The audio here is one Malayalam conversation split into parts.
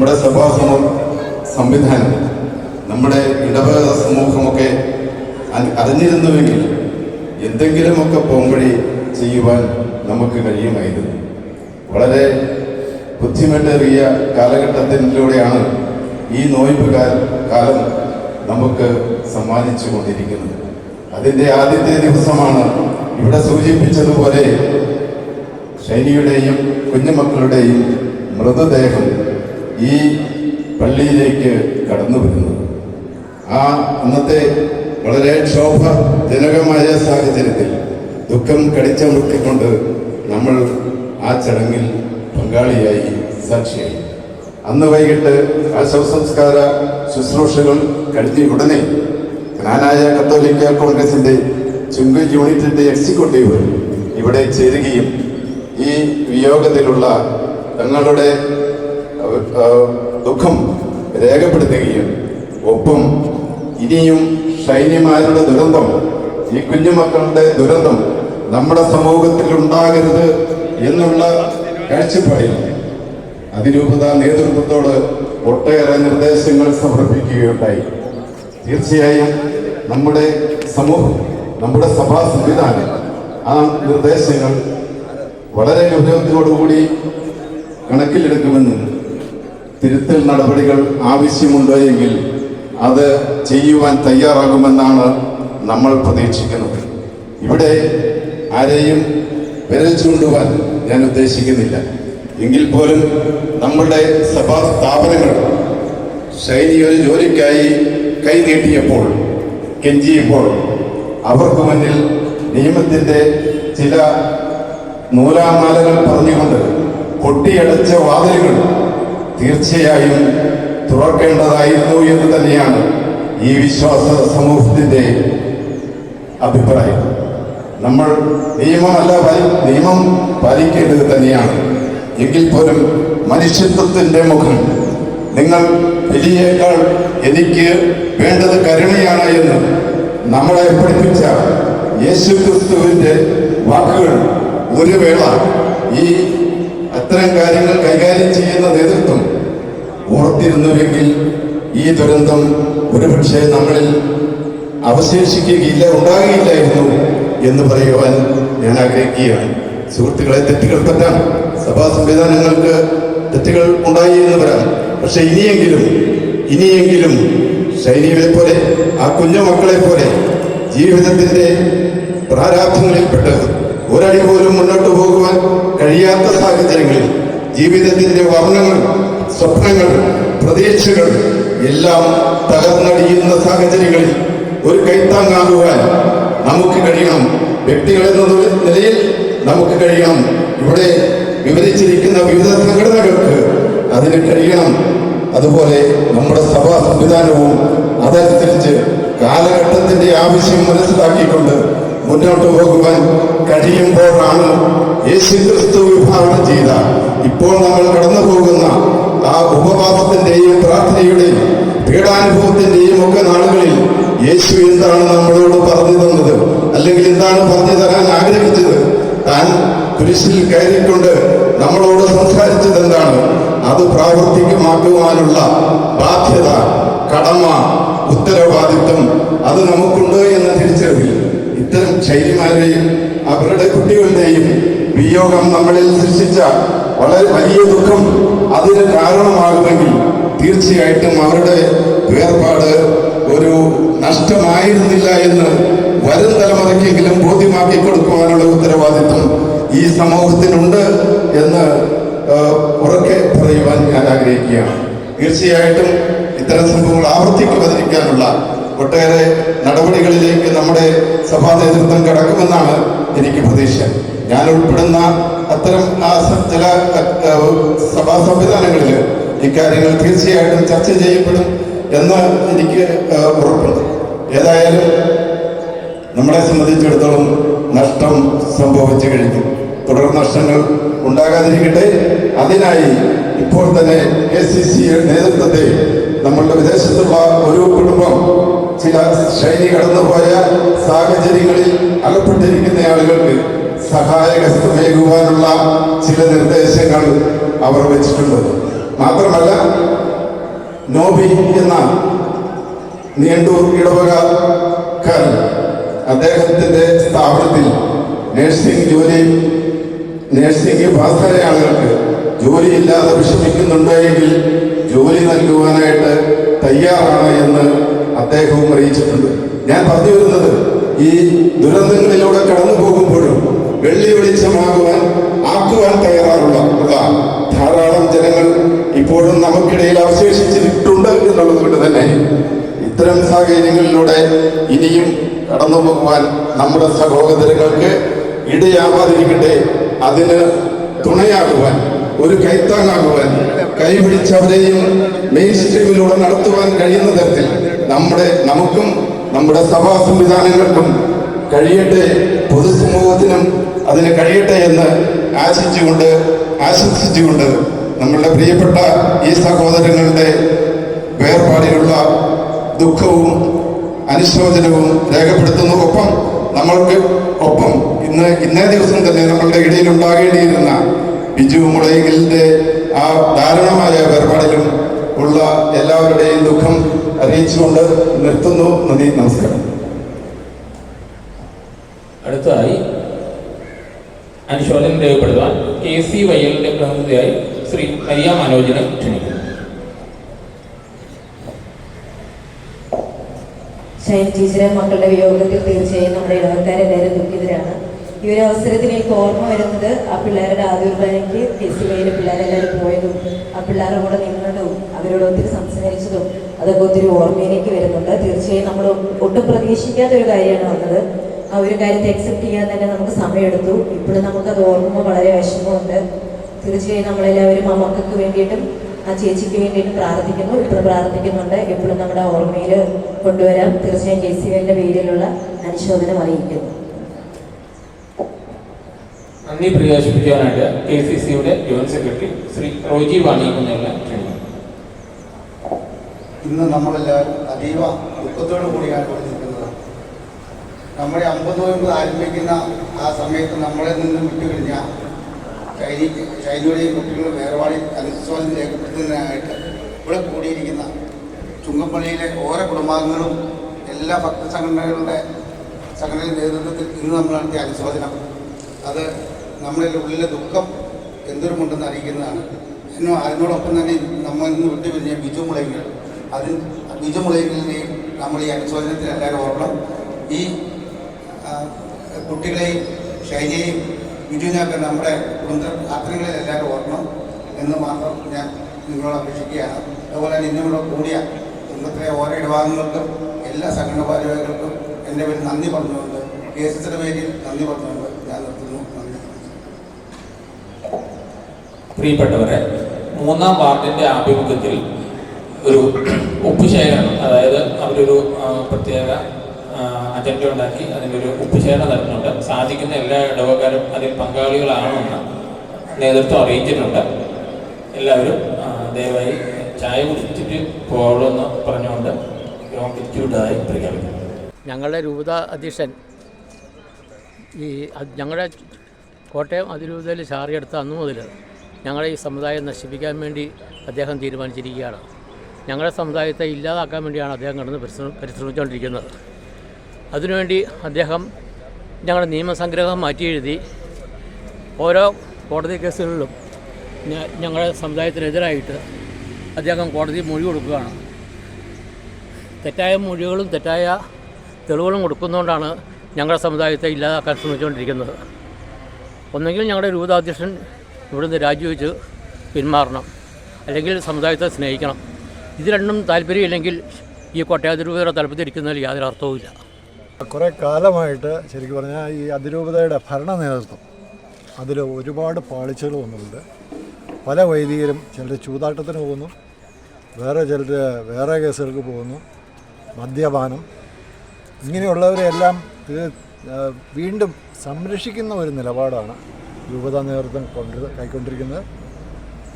നമ്മുടെ സഭാ സംവിധാനം നമ്മുടെ ഇടവക സമൂഹമൊക്കെ അറിഞ്ഞിരുന്നുവെങ്കിൽ എന്തെങ്കിലുമൊക്കെ പോംവഴി ചെയ്യുവാൻ നമുക്ക് കഴിയുമായിരുന്നു. വളരെ ബുദ്ധിമുട്ടേറിയ കാലഘട്ടത്തിലൂടെയാണ് ഈ നോയമ്പ് കാലം നമുക്ക് സമ്മാനിച്ചു കൊണ്ടിരിക്കുന്നത് അതിന്റെ ആദ്യത്തെ ദിവസമാണ് ഇവിടെ സൂചിപ്പിച്ചതുപോലെ ശൈനിയുടെയും കുഞ്ഞുമക്കളുടെയും മൃതദേഹം ഈ പള്ളിയിലേക്ക് കടന്നു വരുന്നത് ആ അന്നത്തെ വളരെ ക്ഷോഭജനകമായ സാഹചര്യത്തിൽ ദുഃഖം കടിച്ചമർത്തിക്കൊണ്ട് നമ്മൾ ആ ചടങ്ങിൽ പങ്കാളിയായി സാക്ഷിയായി. അന്ന് വൈകിട്ട് ആ ശവസംസ്കാര ശുശ്രൂഷകൾ കഴിഞ്ഞ ഉടനെ ജ്ഞാനായ കത്തോലിക്ക കോൺഗ്രസിന്റെ ചുങ്ക് യൂണിറ്റിന്റെ എക്സിക്യൂട്ടീവ് ഇവിടെ ചേരുകയും ഈ വിയോഗത്തിലുള്ള തങ്ങളുടെ ദുഃഖം രേഖപ്പെടുത്തുകയും ഒപ്പം ഇനിയും സൈന്യമാരുടെ ദുരന്തം ഈ കുഞ്ഞുമക്കളുടെ ദുരന്തം നമ്മുടെ സമൂഹത്തിൽ ഉണ്ടാകരുത് എന്നുള്ള കാഴ്ചപ്പാടിൽ അതിരൂപത നേതൃത്വത്തോട് ഒട്ടേറെ നിർദ്ദേശങ്ങൾ സമർപ്പിക്കുകയുണ്ടായി. തീർച്ചയായും നമ്മുടെ സമൂഹം നമ്മുടെ സഭാ സംവിധാനം ആ നിർദ്ദേശങ്ങൾ വളരെ ഗൗരവത്തോടുകൂടി കണക്കിലെടുക്കുമെന്നും തിരുത്തൽ നടപടികൾ ആവശ്യമുണ്ടോ എങ്കിൽ അത് ചെയ്യുവാൻ തയ്യാറാകുമെന്നാണ് നമ്മൾ പ്രതീക്ഷിക്കുന്നത്. ഇവിടെ ആരെയും വിരൽ ചൂണ്ടുവാൻ ഞാൻ ഉദ്ദേശിക്കുന്നില്ല. എങ്കിൽ പോലും നമ്മുടെ സഭാ സ്ഥാപനങ്ങൾ ഒരു ജോലിക്കായി കൈനീട്ടിയപ്പോൾ കെഞ്ചിയപ്പോൾ അവർക്ക് മുന്നിൽ നിയമത്തിന്റെ ചില നൂലാമാലകൾ പറഞ്ഞുകൊണ്ട് കൊട്ടിയടച്ച വാതിലുകൾ തീർച്ചയായും തുറക്കേണ്ടതായിരുന്നു എന്ന് തന്നെയാണ് ഈ വിശ്വാസ സമൂഹത്തിന്റെ അഭിപ്രായം. നമ്മൾ നിയമമല്ല നിയമം പാലിക്കേണ്ടത് തന്നെയാണ്. എങ്കിൽ പോലും മനുഷ്യത്വത്തിന്റെ മുഖം നിങ്ങൾ വലിയേക്കാൾ എനിക്ക് വേണ്ടത് കരുണയാണ് എന്ന് നമ്മളെ പഠിപ്പിച്ച യേശു ക്രിസ്തുവിന്റെ വാക്കുകൾ ഒരു വേള ഈ അത്തരം കാര്യങ്ങൾ കൈകാര്യം ചെയ്യുന്ന നേതൃത്വം ഓർത്തിരുന്നുവെങ്കിൽ ഈ ദുരന്തം ഒരുപക്ഷെ നമ്മളിൽ അവശേഷിക്കുകയില്ല ഉണ്ടാകുകയില്ലായിരുന്നു എന്ന് പറയുവാൻ ഞാൻ ആഗ്രഹിക്കുകയാണ്. സുഹൃത്തുക്കളെ തെറ്റുകൾ പറ്റാം. സഭാ സംവിധാനങ്ങൾക്ക് തെറ്റുകൾ ഉണ്ടായി എന്ന് വരാം. പക്ഷെ ഇനിയെങ്കിലും ഇനിയെങ്കിലും ശൈലികളെ പോലെ ആ കുഞ്ഞു മക്കളെ പോലെ ജീവിതത്തിന്റെ പ്രാരാബ്ദങ്ങളിൽപ്പെട്ട് ഒരടി പോലും മുന്നോട്ട് പോകുവാൻ കഴിയാത്ത സാഹചര്യങ്ങളിൽ ജീവിതത്തിന്റെ വർണങ്ങൾ സ്വപ്നങ്ങൾ പ്രതീക്ഷകൾ എല്ലാം തകർന്നടിയുന്ന സാഹചര്യങ്ങളിൽ ഒരു കൈത്താങ്ങാകുവാൻ നമുക്ക് കഴിയണം. വ്യക്തികൾ എന്ന നിലയിൽ നമുക്ക് കഴിയണം. ഇവിടെ വിവരിച്ചിരിക്കുന്ന വിവിധ സംഘടനകൾക്ക് അതിന് കഴിയണം. അതുപോലെ നമ്മുടെ സഭാ സംവിധാനവും അതനുസരിച്ച് കാലഘട്ടത്തിന്റെ ആവശ്യം മനസ്സിലാക്കിക്കൊണ്ട് മുന്നോട്ട് പോകുവാൻ കഴിയുമ്പോഴാണ് യേശു ക്രിസ്തു വിഭാവനം ചെയ്ത ഇപ്പോൾ നമ്മൾ കടന്നു പോകുന്ന ആ ഉപവാസത്തിന്റെയും പ്രാർത്ഥനയുടെയും പീഡാനുഭവത്തിന്റെയും ഒക്കെ നാളുകളിൽ യേശു എന്താണ് നമ്മളോട് പറഞ്ഞു തന്നത്? അല്ലെങ്കിൽ എന്താണ് പറഞ്ഞു തരാൻ ആഗ്രഹിച്ചത്? താൻ കുരിശിൽ കയറിക്കൊണ്ട് നമ്മളോട് സംസാരിച്ചത് എന്താണ്? അത് പ്രാവർത്തികമാക്കുവാനുള്ള ബാധ്യത കടമ ഉത്തരവാദിത്വം അത് നമുക്കുണ്ട് എന്ന തിരിച്ചറിവിൽ ഇത്തരം ശൈലിമാരെയും അവരുടെ കുട്ടികളുടെയും വിയോഗം നമ്മളിൽ സൃഷ്ടിച്ച വളരെ വലിയ ദുഃഖം അതിന് കാരണമാകുമെങ്കിൽ തീർച്ചയായിട്ടും അവരുടെ വേർപാട് ഒരു നഷ്ടമായിരുന്നില്ല എന്ന് വരും തലമുറയ്ക്കെങ്കിലും ബോധ്യമാക്കി കൊടുക്കുവാനുള്ള ഉത്തരവാദിത്വം ഈ സമൂഹത്തിനുണ്ട് എന്ന് ഉറക്കെ പറയുവാൻ ഞാൻ ആഗ്രഹിക്കുകയാണ്. തീർച്ചയായിട്ടും ഇത്തരം സംഭവങ്ങൾ ആവർത്തിക്കാതിരിക്കാനുള്ള ഒട്ടേറെ നടപടികളിലേക്ക് നമ്മുടെ സഭാ നേതൃത്വം കടക്കുമെന്നാണ് എനിക്ക് പ്രതീക്ഷ. ഞാൻ ഉൾപ്പെടുന്ന അത്തരം ആ ചില സഭാ സംവിധാനങ്ങളിൽ ഇക്കാര്യങ്ങൾ തീർച്ചയായിട്ടും ചർച്ച ചെയ്യപ്പെടും എന്ന് എനിക്ക് ഉറപ്പുണ്ട്. ഏതായാലും നമ്മളെ സംബന്ധിച്ചിടത്തോളം നഷ്ടം സംഭവിച്ചു കഴിഞ്ഞു. തുടർ നഷ്ടങ്ങൾ ഉണ്ടാകാതിരിക്കട്ടെ. അതിനായി ഇപ്പോൾ തന്നെ കെ സി സി നേതൃത്വത്തെ നമ്മളുടെ വിദേശത്തുള്ള ഒരു കുടുംബം ചില ശൈലി കടന്നുപോയ സാഹചര്യങ്ങളിൽ അകപ്പെട്ടിരിക്കുന്ന ആളുകൾക്ക് സഹായകസ്തമേകുവാനുള്ള ചില നിർദ്ദേശങ്ങൾ അവർ വെച്ചിട്ടുണ്ട് മാത്രമല്ല നോബി എന്ന നീണ്ടൂർ ഇടവകക്കാരൻ അദ്ദേഹത്തിന്റെ സ്ഥാപനത്തിൽ നഴ്സിംഗ് ജോലി നഴ്സിംഗ് പാസ്സായ ആളുകൾക്ക് ജോലിയില്ലാതെ വിഷമിക്കുന്നുണ്ടെങ്കിൽ ജോലി നൽകുവാനായിട്ട് തയ്യാറാണ് എന്ന് അദ്ദേഹവും അറിയിച്ചിട്ടുണ്ട്. ഞാൻ പറഞ്ഞു വരുന്നത് ഈ ദുരന്തങ്ങളിലൂടെ കടന്നു പോകുമ്പോഴും വെള്ളി വെളിച്ചമാകുവാൻ ആക്കുവാൻ തയ്യാറാറുള്ള ധാരാളം ജനങ്ങൾ ഇപ്പോഴും നമുക്കിടയിൽ അവശേഷിച്ചിട്ടുണ്ട് എന്നുള്ളതുകൊണ്ട് തന്നെ ഇത്തരം സാഹചര്യങ്ങളിലൂടെ ഇനിയും കടന്നു പോകുവാൻ നമ്മുടെ സഹോദരങ്ങൾക്ക് ഇടയാവാതിരിക്കട്ടെ. അതിന് തുണയാകുവാൻ ഒരു കൈത്താങ്ങാകുവാൻ കൈപിടിച്ചവരെയും മെയിൻ സ്ട്രീമിലൂടെ നടത്തുവാൻ കഴിയുന്ന തരത്തിൽ നമ്മുടെ നമുക്കും നമ്മുടെ സഭാ സംവിധാനങ്ങൾക്കും കഴിയട്ടെ. പൊതുസമൂഹത്തിനും അതിന് കഴിയട്ടെ എന്ന് ആശിച്ചുകൊണ്ട് ആശംസിച്ചുകൊണ്ട് നമ്മളുടെ പ്രിയപ്പെട്ട ഈ സഹോദരങ്ങളുടെ വേർപാടിലുള്ള ദുഃഖവും അനുശോചനവും രേഖപ്പെടുത്തുന്നു. ഒപ്പം നമ്മൾക്ക് ഒപ്പം ഇന്ന് ഇന്നേ ദിവസം തന്നെ നമ്മളുടെ ഇടയിൽ ഉണ്ടാകേണ്ടിയിരുന്ന ബിജു മുളയിലിന്റെ ആ ദാരുണമായ വേർപാടിലും ഉള്ള എല്ലാവരുടെയും ദുഃഖം അറിയിച്ചുകൊണ്ട് നിർത്തുന്നു. നന്ദി നമസ്കാരം. അടുത്തതായി അനുശോചനം രേഖപ്പെടുത്തുവാൻ കെ സി വയ്യലിന്റെ പ്രതിനിധിയായി ശ്രീ ഹരിയ മനോജിനെ ക്ഷണിക്കുന്നു. ടീച്ചറെ മക്കളുടെ വിയോഗത്തിൽ തീർച്ചയായും നമ്മുടെ ഇടവക്കാരെല്ലാവരും ദുഃഖിതരാണ്. ഈ ഒരു അവസരത്തിൽ എനിക്ക് ഓർമ്മ വരുന്നത് ആ പിള്ളേരുടെ ആദ്യകുർബാനയ്ക്ക് കെ സി വൈയിലെ പിള്ളേരെല്ലാവരും പോയതും ആ പിള്ളേരുടെ കൂടെ നിന്നതും അവരോട് ഒത്തിരി സംസാരിച്ചതും അതൊക്കെ ഒത്തിരി ഓർമ്മയിലേക്ക് വരുന്നുണ്ട്. തീർച്ചയായും നമ്മൾ ഒട്ടും പ്രതീക്ഷിക്കാത്ത ഒരു കാര്യമാണ് വന്നത്. ആ ഒരു കാര്യത്തെ അക്സെപ്റ്റ് ചെയ്യാൻ തന്നെ നമുക്ക് സമയമെടുത്തു. ഇപ്പോഴും നമുക്കത് ഓർമ്മ വളരെ വിഷമമുണ്ട്. തീർച്ചയായും നമ്മളെല്ലാവരും ആ മക്കൾക്ക് വേണ്ടിയിട്ടും ആ ചേച്ചിക്ക് വേണ്ടിയിട്ട് പ്രാർത്ഥിക്കുന്നു. ഇപ്പോഴും പ്രാർത്ഥിക്കുന്നുണ്ട്. എപ്പോഴും നമ്മുടെ ഓർമ്മയിൽ കൊണ്ടുവരാൻ തീർച്ചയായും കെ സി എന്റെ പേരിലുള്ള അനുശോചനം അറിയിക്കുന്നു. നന്ദി പ്രകാശിപ്പിക്കാനായിട്ട് കെ സി സിയുടെ ജോയിന്റ് സെക്രട്ടറി ശ്രീ റോജി വാണി ഇന്ന് നമ്മളെല്ലാവരും അതീവ ദുഃഖത്തോടു കൂടിയാണ് നമ്മുടെ അമ്പത് നോയമ്പ് ആരംഭിക്കുന്ന ആ സമയത്ത് നമ്മളെ നിന്നും വിട്ടുകഴിഞ്ഞ ശൈലി ശൈലിയുടെയും കുട്ടികൾ വേർപാടി അനുസ്വാദം രേഖപ്പെടുത്തുന്നതിനായിട്ട് ഇവിടെ കൂടിയിരിക്കുന്ന ചുങ്കപ്പള്ളിയിലെ ഓരോ കുടുംബാംഗങ്ങളും എല്ലാ ഭക്തസംഘടനകളുടെ സംഘടനയുടെ നേതൃത്വത്തിൽ ഇന്ന് നമ്മൾ നടത്തിയ അനുശോചനം അത് നമ്മളിൽ ഉള്ളിലെ ദുഃഖം എന്തൊരുമുണ്ടെന്ന് അറിയിക്കുന്നതാണ്. എന്നും അതിനോടൊപ്പം തന്നെ നമ്മൾ ഇന്ന് വിട്ടുപിരിഞ്ഞ ബിജു മുളയങ്ങൾ അതിൽ ബിജു മുളയങ്ങളിനെയും നമ്മൾ ഈ അനുശോചനത്തിൽ എല്ലാവരും ഓർക്കണം. ഈ കുട്ടികളെയും ശൈലിയെയും ബിജുവിനെയൊക്കെ നമ്മുടെ കുടുംബ രാത്രികളിൽ എല്ലാവരും ഓർക്കണം എന്ന് മാത്രം ഞാൻ നിങ്ങളോട് അപേക്ഷിക്കുകയാണ്. അതുപോലെ തന്നെ ഇന്നിവിടെ കൂടിയ കുടുംബത്തിലെ ഓരോ ഇടഭാഗങ്ങൾക്കും എല്ലാ സംഘടന ഭാരവാഹികൾക്കും എന്റെ പേര് നന്ദി പറഞ്ഞുകൊണ്ട് കെ എസ് എസിന്റെ പേരിൽ നന്ദി പറഞ്ഞുകൊണ്ട് ഞാൻ നിർത്തുന്നു. നന്ദി. പ്രിയപ്പെട്ടവരെ മൂന്നാം വാർഡിന്റെ ആഭിമുഖ്യത്തിൽ ഒരു ഉപ്പുശേഖരണം അതായത് അവരൊരു പ്രത്യേക അജണ്ട ഉണ്ടാക്കി ഒരു ശേഖരണം നടത്തുന്നുണ്ട്. സാധിക്കുന്ന എല്ലാ ഇടവക്കാരും അതിൽ പങ്കാളികളാണെന്ന് നേതൃത്വം അറിയിച്ചിട്ടുണ്ട്. എല്ലാവരും ദയവായി ചായ കുടിച്ചിട്ട് പോകണമെന്ന് പറഞ്ഞുകൊണ്ട് യോഗം പിരിച്ചുവിട്ടതായി പ്രഖ്യാപിക്കുന്നു. ഞങ്ങളുടെ രൂപത അധ്യക്ഷൻ ഈ ഞങ്ങളുടെ കോട്ടയം അതിരൂപതയിൽ ചാറിയെടുത്ത അന്നു മുതൽ ഞങ്ങളുടെ ഈ സമുദായം നശിപ്പിക്കാൻ വേണ്ടി അദ്ദേഹം തീരുമാനിച്ചിരിക്കുകയാണ്. ഞങ്ങളുടെ സമുദായത്തെ ഇല്ലാതാക്കാൻ വേണ്ടിയാണ് അദ്ദേഹം കിടന്ന് പരിശ്രമം പരിശ്രമിച്ചുകൊണ്ടിരിക്കുന്നത്. അതിനുവേണ്ടി അദ്ദേഹം ഞങ്ങളുടെ നിയമസംഗ്രഹം മാറ്റി എഴുതി ഓരോ കോടതി കേസുകളിലും ഞങ്ങളുടെ സമുദായത്തിനെതിരായിട്ട് അദ്ദേഹം കോടതി മൊഴി കൊടുക്കുകയാണ്. തെറ്റായ മൊഴികളും തെറ്റായ തെളിവുകളും കൊടുക്കുന്നതുകൊണ്ടാണ് ഞങ്ങളുടെ സമുദായത്തെ ഇല്ലാതാക്കാൻ ശ്രമിച്ചുകൊണ്ടിരിക്കുന്നത്. ഒന്നെങ്കിൽ ഞങ്ങളുടെ രൂപതാധ്യക്ഷൻ ഇവിടുന്ന് രാജിവെച്ച് പിന്മാറണം. അല്ലെങ്കിൽ സമുദായത്തെ സ്നേഹിക്കണം. ഇത് രണ്ടും താല്പര്യമില്ലെങ്കിൽ ഈ കൊട്ടയാതിരൂപതയുടെ തലപ്പത്തിരിക്കുന്നതിൽ യാതൊരു അർത്ഥവുമില്ല. കുറേ കാലമായിട്ട് ശരിക്കും പറഞ്ഞാൽ ഈ അതിരൂപതയുടെ ഭരണ നേതൃത്വം അതിൽ ഒരുപാട് പാളിച്ചകൾ വന്നിട്ടുണ്ട്. പല വൈദികരും ചിലർ ചൂതാട്ടത്തിന് പോകുന്നു വേറെ ചിലർ വേറെ കേസുകൾക്ക് പോകുന്നു മദ്യപാനം. ഇങ്ങനെയുള്ളവരെല്ലാം വീണ്ടും സംരക്ഷിക്കുന്ന ഒരു നിലപാടാണ് രൂപത നേതൃത്വം കൊണ്ട് കൈക്കൊണ്ടിരിക്കുന്നത്.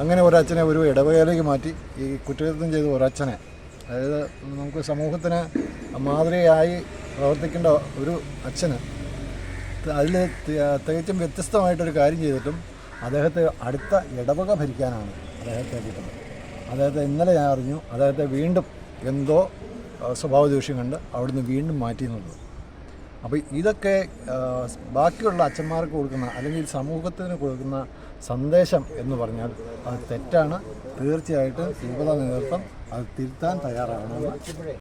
അങ്ങനെ ഒരച്ഛനെ ഒരു ഇടവകയിലേക്ക് മാറ്റി ഈ കുറ്റകൃത്യം ചെയ്ത ഒരച്ഛനെ അതായത് നമുക്ക് സമൂഹത്തിന് മാതൃകയായി പ്രവർത്തിക്കേണ്ട ഒരു അച്ഛന് അതിൽ തികച്ചും വ്യത്യസ്തമായിട്ടൊരു കാര്യം ചെയ്തിട്ടും അദ്ദേഹത്തെ അടുത്ത ഇടവക ഭരിക്കാനാണ് അദ്ദേഹത്തെ കിട്ടുന്നത് അദ്ദേഹത്തെ ഇന്നലെ ഞാൻ അറിഞ്ഞു. അദ്ദേഹത്തെ വീണ്ടും എന്തോ സ്വഭാവ ദൂഷ്യം കണ്ട് അവിടുന്ന് വീണ്ടും മാറ്റി എന്നുള്ളത്. അപ്പോൾ ഇതൊക്കെ ബാക്കിയുള്ള അച്ഛന്മാർക്ക് കൊടുക്കുന്ന അല്ലെങ്കിൽ സമൂഹത്തിന് കൊടുക്കുന്ന സന്ദേശം എന്ന് പറഞ്ഞാൽ അത് തെറ്റാണ്. തീർച്ചയായിട്ടും രൂപത നേതൃത്വം അത് തിരുത്താൻ തയ്യാറാകണമെന്ന്